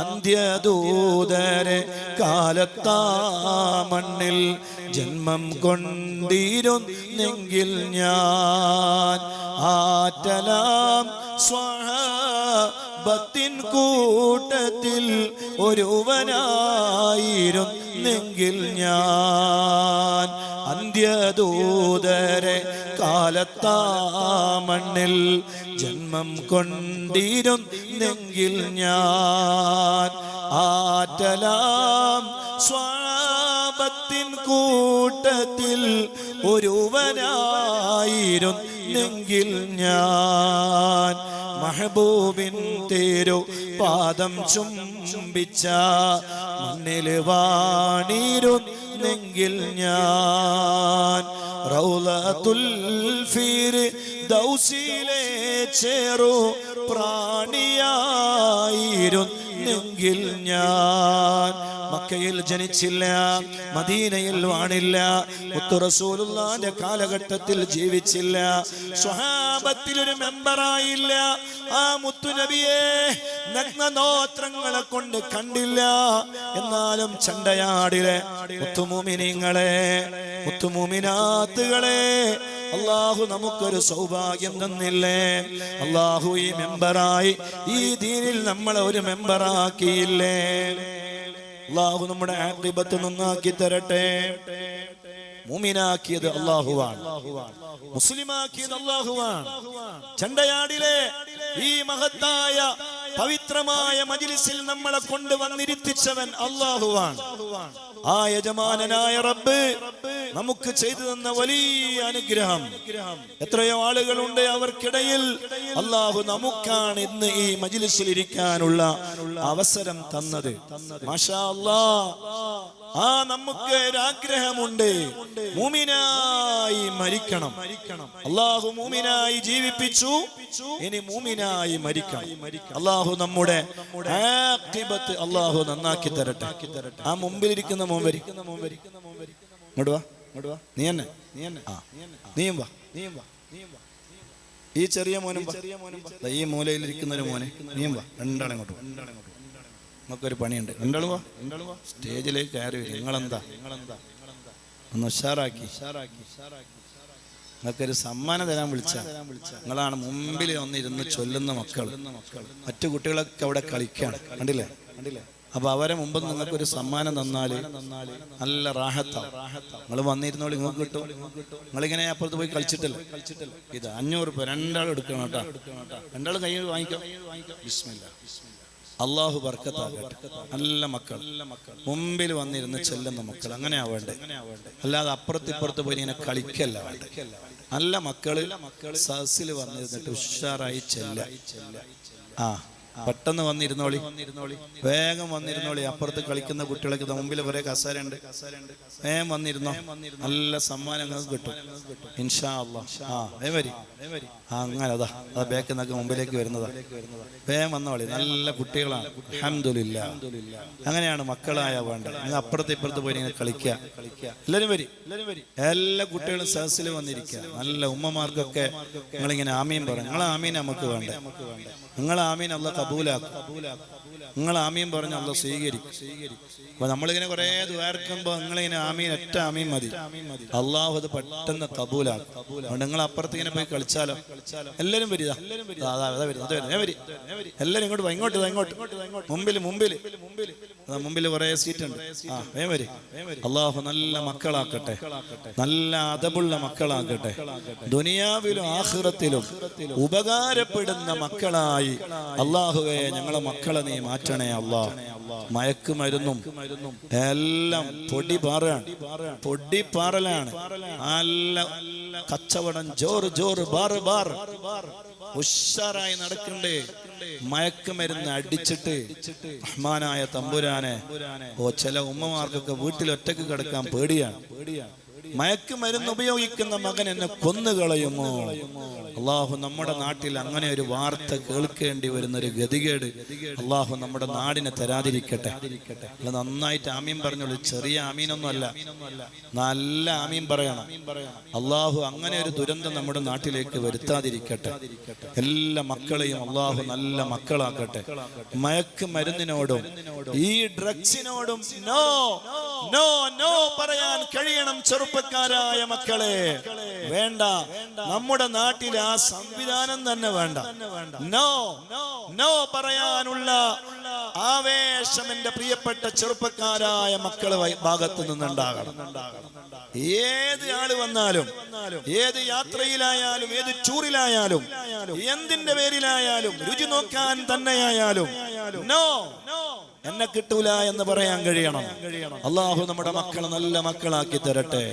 അന്ത്യദൂതരെ കാലത്താ മണ്ണിൽ ജന്മം കൊണ്ടിരുന്നെങ്കിൽ ഞാൻ ആറ്റലാം സ്വഹബത്തിൻ കൂട്ടത്തിൽ ഒരുവനായിരുന്നെങ്കിൽ ഞാൻ അന്ത്യദൂതരെ കാലത്താ മണ്ണിൽ ജന്മം കൊണ്ടിരുന്നെങ്കിൽ ഞാൻ. ആറ്റലാം സ്വാപത്തിൻ കൂട്ടത്തിൽ ഒരുവനായിരുന്നെങ്കിൽ ഞാൻ. മഹബൂബിൻ തേരോ പാദം ചുംബിച്ച മണ്ണിൽ വാണിരുന്നെങ്കിൽ ഞാൻ. റൗലത്തുൽ ഫീർ ദൗസിലെ ചേറു പ്രാണിയായിരുന്നെങ്കിൽ ഞാൻ മക്കയിൽ ജനിച്ചില്ല മദീനയിൽ വാണില്ല മുത്തുറസൂലുള്ളാന്റെ കാലഘട്ടത്തിൽ ജീവിച്ചില്ല സ്വഹാബത്തിൽ ഒരു മെമ്പറായില്ല ആ മുത്തുനബിയെ നഗ്നനോത്രങ്ങളെ കൊണ്ട് കണ്ടില്ല. എന്നാലും ചണ്ടയാടിലെ മുത്തുമുമിനിങ്ങളെ മുത്തുമുമിനാത്തുകളെ അള്ളാഹു നമുക്കൊരു സൗഭാഗ്യം തന്നില്ലേ? അള്ളാഹു ഈ മെമ്പറായി ഈ ദീനിൽ നമ്മളെ ഒരു മെമ്പറാക്കിയില്ലേ? അള്ളാഹു നമ്മുടെ ആക്രിബത്ത് നന്നാക്കി തരട്ടെ. മുമിനാക്കിയത് അള്ളാഹുവാണ്. മുസ്ലിമാക്കിയത് അള്ളാഹുവാണ്. ചണ്ടയാടിലെ ഈ മഹത്തായ പവിത്രമായ മജിലിസിൽ നമ്മളെ കൊണ്ടുവന്നിരുത്തിച്ചവൻ അള്ളാഹുവാണ്. ആ യജമാനനായ റബ്ബ് നമുക്ക് ചെയ്തു തന്ന വലിയ അനുഗ്രഹം. എത്രയോ ആളുകളുണ്ട് അവർക്കിടയിൽ. അള്ളാഹു നമുക്കാണ് ഇന്ന് ഈ മജിലിസിൽ ഇരിക്കാനുള്ള അവസരം തന്നത്. മാഷാ ആ നമുക്ക് ഒരാഗ്രഹമുണ്ട്. മൂമിനായി മരിക്കണം. അള്ളാഹു മൂമിനായി ജീവിപ്പിച്ചു. ഇനി മൂമിനായി മരിക്കണം. അള്ളാഹു നമ്മുടെ അള്ളാഹു നന്നാക്കി തരട്ടെ. ആ മുമ്പിലിരിക്കുന്ന മോൻ വരി. ഇങ്ങോട്ട് വാ ഇങ്ങോട്ട് വാ. നീ തന്നെ നീ തന്നെ നീയും വാ. നീയും വാ. നീയും വാ. ഈ ചെറിയ മോനും ചെറിയ മോനും ഈ മൂലയിലിരിക്കുന്ന ഒരു മോനെ. നീയും വാ. രണ്ടാളെ ഇങ്ങോട്ട്. നമുക്കൊരു പണിയുണ്ട്. രണ്ടാളും വാ. രണ്ടാളും വാ. സ്റ്റേജിലേക്ക് കയറി വരും. നിങ്ങളെന്താ? നിങ്ങളെന്താ? ഒന്ന് ഉഷാറാക്കി. ഉഷാറാക്കി ഉഷാറാക്കി നിങ്ങൾക്കൊരു സമ്മാനം തരാൻ വിളിച്ച. നിങ്ങളാണ് മുമ്പിൽ ഒന്നിരുന്ന് ചൊല്ലുന്ന മക്കൾ മറ്റു കുട്ടികളൊക്കെ അവിടെ കളിക്കാണ്. കണ്ടില്ലേ? കണ്ടില്ലേ? അപ്പൊ അവരെ മുമ്പ് നിങ്ങൾക്ക് ഒരു സമ്മാനം തന്നാൽ നല്ല റാഹത്താവും. നിങ്ങൾ വന്നിരുന്നോളി നിങ്ങൾക്ക് കിട്ടും. നിങ്ങളിങ്ങനെ അപ്പുറത്ത് പോയി കളിച്ചിട്ടില്ല. ഇത് അഞ്ഞൂറ് രൂപ രണ്ടാളും എടുക്കണം കേട്ടോ. രണ്ടാളും കൈ വാങ്ങിക്കാം. ബിസ്മില്ല. അള്ളാഹു നല്ല മക്കൾ. മുമ്പിൽ വന്നിരുന്ന് ചെല്ലുന്ന മക്കൾ. അങ്ങനെ ആവേണ്ടേ അല്ലാതെ അപ്പുറത്ത് ഇപ്പുറത്ത് പോയി ഇങ്ങനെ കളിക്കല്ല വേണ്ടേ? നല്ല മക്കൾ സസിൽ വന്നിരുന്നിട്ട് ഉഷാറായി ചെല്ല ആ. പെട്ടെന്ന് വന്നിരുന്നോളി. വേഗം വന്നിരുന്നോളി. അപ്പുറത്ത് കളിക്കുന്ന കുട്ടികൾക്ക് മുമ്പിൽ കുറെ കസാര ഉണ്ട് വേഗം വന്നിരുന്നോ? നല്ല സമ്മാനങ്ങൾ കിട്ടും. ഇൻഷാ അങ്ങനെ അതാ. അതാ ബാക്കിൽ നിന്നൊക്കെ മുമ്പിലേക്ക് വരുന്നതാ. വേഗം വന്നോളി. നല്ല കുട്ടികളാണ്. അഹമ്മദില്ല അങ്ങനെയാണ് മക്കളായ വേണ്ടത്. നിങ്ങൾ അപ്പുറത്ത് ഇപ്പുറത്ത് പോയി ഇങ്ങനെ കളിക്കുക. എല്ലാവരും വരി. എല്ലാ കുട്ടികളും സഹസിൽ വന്നിരിക്കുക. നല്ല ഉമ്മമാർക്കൊക്കെ നിങ്ങളിങ്ങനെ ആമീൻ പറയും നിങ്ങളെ ആമീൻ നമുക്ക് വേണ്ട നിങ്ങളെ ആമീൻ അല്ല കബൂലാക്കും. നിങ്ങൾ ആമീൻ പറഞ്ഞു അല്ല സ്വീകരിക്കും. അപ്പൊ നമ്മളിങ്ങനെ കുറെ ദ്വാർക്കുമ്പോ നിങ്ങളിങ്ങനെ ആമീൻ ഒറ്റ ആമീൻ മതി. അള്ളാഹു അത് പെട്ടെന്ന് കബൂലാക്കും. അതുകൊണ്ട് നിങ്ങൾ അപ്പുറത്ത് ഇങ്ങനെ പോയി കളിച്ചാലോ? എല്ലാരും വരിക എല്ലാരും ഇങ്ങോട്ട് ഇങ്ങോട്ട് ഇങ്ങോട്ട്. മുമ്പിൽ മുമ്പിൽ മുമ്പിൽ കുറെ സീറ്റ് ഉണ്ട് ആ വേം വരി. അള്ളാഹു നല്ല മക്കളാക്കട്ടെ. നല്ല അതബുള്ള മക്കളാക്കട്ടെ. ദുനിയാവിലും ആഹ്റത്തിലും ഉപകാരപ്പെടുന്ന മക്കളായി അള്ളാഹുവെ ഞങ്ങളെ മക്കളെ നീ മാറ്റണേ അള്ളാഹ്. മയക്കുമരുന്നും എല്ലാം പൊടി പാറയാണ് പൊടി പാറലാണ് നല്ല കച്ചവടം ജോറ് ജോറ് ബാറ് ബാർ. ഉഷാറായി നടക്കണ്ടേ. മയക്കുമരുന്ന് അടിച്ചിട്ട് റഹ്മാനായ തമ്പുരാനെ ഓ ചില ഉമ്മമാർക്കൊക്കെ വീട്ടിൽ ഒറ്റയ്ക്ക് കിടക്കാൻ പേടിയാണ്. മയക്കുമരുന്ന് ഉപയോഗിക്കുന്ന മകൻ എന്നെ കൊന്നുകളയുമോ? അള്ളാഹു നമ്മുടെ നാട്ടിൽ അങ്ങനെ ഒരു വാർത്ത കേൾക്കേണ്ടി വരുന്ന ഒരു ഗതികേട് അള്ളാഹു നമ്മുടെ നാടിനെ തരാതിരിക്കട്ടെ. അല്ല നന്നായിട്ട് ആമീൻ പറഞ്ഞോളൂ. ചെറിയ ആമീനൊന്നും അല്ല നല്ല ആമീൻ പറയണം. അള്ളാഹു അങ്ങനെ ഒരു ദുരന്തം നമ്മുടെ നാട്ടിലേക്ക് വരുത്താതിരിക്കട്ടെ. എല്ലാ മക്കളെയും അള്ളാഹു നല്ല മക്കളാക്കട്ടെ. മയക്ക് മരുന്നിനോടും ഈ ഡ്രഗ്സിനോടും നോ നോ നോ പറയാൻ കഴിയണം ചെറുപ്പക്കാരായ മക്കളെ. വേണ്ട. നമ്മുടെ നാട്ടിൽ ആ സംവിധാനം തന്നെ വേണ്ട. നോ നോ പറയാനുള്ള ആവേശം എന്റെ പ്രിയപ്പെട്ട ചെറുപ്പക്കാരായ മക്കളെ ഭാഗത്തു നിന്നുണ്ടാകണം. ഏത് ആൾ വന്നാലും ഏത് യാത്രയിലായാലും ഏത് ടൂറിലായാലും എന്തിന്റെ പേരിലായാലും രുചി നോക്കാൻ തന്നെയായാലും നോ എന്നെ കിട്ടൂല എന്ന് പറയാൻ കഴിയണം. അള്ളാഹു നമ്മുടെ മക്കളെ നല്ല മക്കളാക്കി തരട്ടെ.